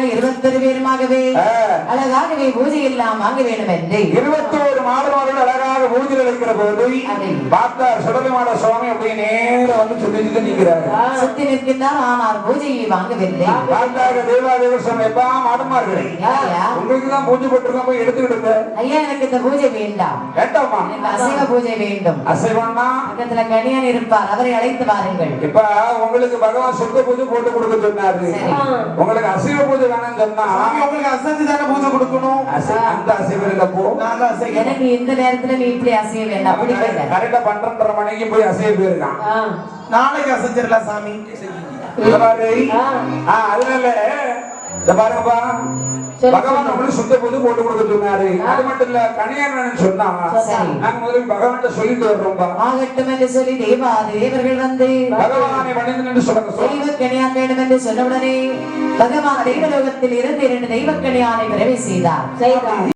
மாடுகள் இருபத்தொரு பேருமாகவே. அழகாகவே பூஜை எல்லாம் வாங்க வேண்டும் என்று இருபத்தோரு மாடுமார்கள் அழகாக அளிக்கிற போது அப்படி. பார்த்தார் சுடலிமாட சுவாமி அப்படியே நேர வந்து சுத்தி நிற்கிறார். சுத்தி நிற்கின்றார் ஆனால் பூஜையை வாங்கவில்லை. பார்த்தாங்க தேவாதேவ சுவாமி எப்பா மாடுமார்களே உங்களுக்கு தான் பூஜை போட்டிருக்கோம் போய் எடுத்துக்கிடுங்க ஐயா எனக்கு இந்த பூஜை வேண்டாம். எனக்கு அசைவ பூஜை வேண்டும். அசைவம்னா? பக்கத்துல கணியன் இருப்பார் அவரை அழைத்து வாருங்கள். இப்ப உங்களுக்கு பகவான் சொந்த பூஜை போட்டு கொடுக்க சொன்னாரு. உங்களுக்கு அசைவ பூஜை வேணும்னு சொன்னா உங்களுக்கு பூஜை கொடுக்கணும். அந்த அசைவம் இல்லப்போ நான் தான் அசைக்கிறேன் எனக்கு இந்த நேரத்துல நீ இப்படி அசைய வேண்டாம். அப்படி கரெக்டா பன்னெண்டரை மணிக்கு போய் அசைய போயிருக்கான். நாளைக்கு அசைஞ்சிடலாம் சாமி. இந்த பாருங்கப்பா. பகவான் நம்மளுக்கு சுத்த பூஜை போட்டு கொடுக்க சொன்னாரு. அது மட்டும் இல்ல கணியன் சொன்னா சரி. நாங்க முதல்ல பகவான் சொல்லிட்டு வர்றோம்பா ஆகட்டும் என்று சொல்லி தேவா தேவர்கள் வந்து பகவானை பணிந்து சொல்லுங்க சொல்லு. தெய்வக்கணியான் வேண்டும் என்று சொன்னவுடனே பகவான் தெய்வலோகத்தில் இருந்து இரண்டு தெய்வக்கணியானை விரைவி செய்தார்